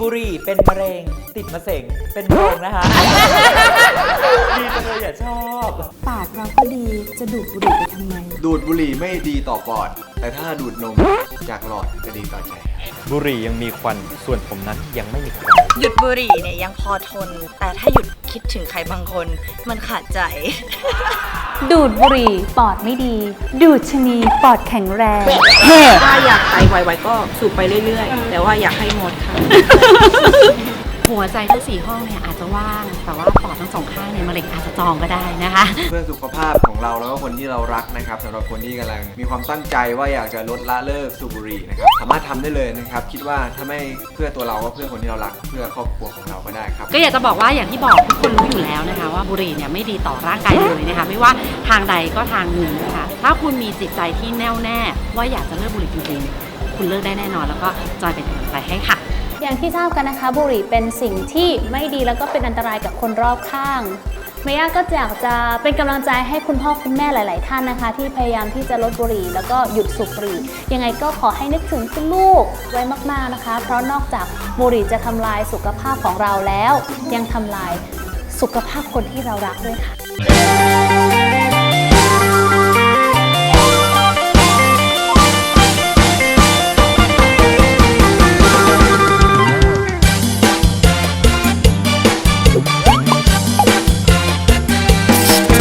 บุหรี่เป็นมะเร็ง ติดมะเสงเป็นโรงนะคะ ดีจังเลยอย่าชอบ ปากเราก็ดีจะดูดบุหรี่ไปทำไม ดูดบุหรี่ไม่ดีต่อปอด แต่ถ้าดูดนมจากหลอดจะดีต่อใจ บุหรี่ยังมีควัน ส่วนผมนั้นยังไม่มีควัน หยุดบุหรี่เนี่ยยังพอทน แต่ถ้าหยุดคิดถึงใครบางคน มันขาดใจ ดูดบุหรี่ปอดไม่ดี ดูดชะนีปอดแข็งแรง ถ้าอยากไปไวๆก็สูบไปเรื่อยๆ แต่ว่าอยากให้หมดค่ะ หัวใจทั้งสี่ห้องเนี่ยอาจจะว่าง แต่ว่าปอดทั้งสองข้างเนี่ยมะเร็งอาจจะจองก็ได้นะคะ เพื่อสุขภาพของเราแล้วก็คนที่เรารักนะครับสำหรับคนที่กำลังมีความตั้งใจว่าอยากจะลดละเลิกสูบบุหรี่นะครับสามารถทำได้เลยนะครับ คิดว่าถ้าไม่เพื่อตัวเราก็เพื่อคนที่เรารัก เพื่อครอบครัวของเราก็ได้ครับ ก็อยากจะบอกว่าอย่างที่บอกทุกคนรู้อยู่แล้วนะคะ ว่าบุหรี่เนี่ยไม่ดีต่อร่างกายเลยนะคะ ไม่ว่าทางใดก็ทางหนึ่งนะคะถ้าคุณมีจิตใจที่แน่วแน่ ว่าอยากจะเลิกบุหรี่จริงๆคุณเลิกได้แน่นอน แล้วก็จอยเป็นกำลังใจให้ค่ะ อย่างที่ทราบกันนะคะบุหรี่เป็นสิ่งที่ไม่ดีแล้วก็เป็นอันตรายกับคนรอบข้างเมย่าก็อยากจะเป็นกำลังใจให้คุณพ่อคุณแม่หลาย ๆ ท่านนะคะ ที่พยายามที่จะลดบุหรี่ แล้วก็หยุดสูบบุหรี่ ยังไงก็ขอให้นึกถึงคุณลูกไว้มาก ๆ นะคะ เพราะนอกจากบุหรี่จะทำลายสุขภาพของเราแล้ว ยังทำลายสุขภาพคนที่เรารักด้วยค่ะ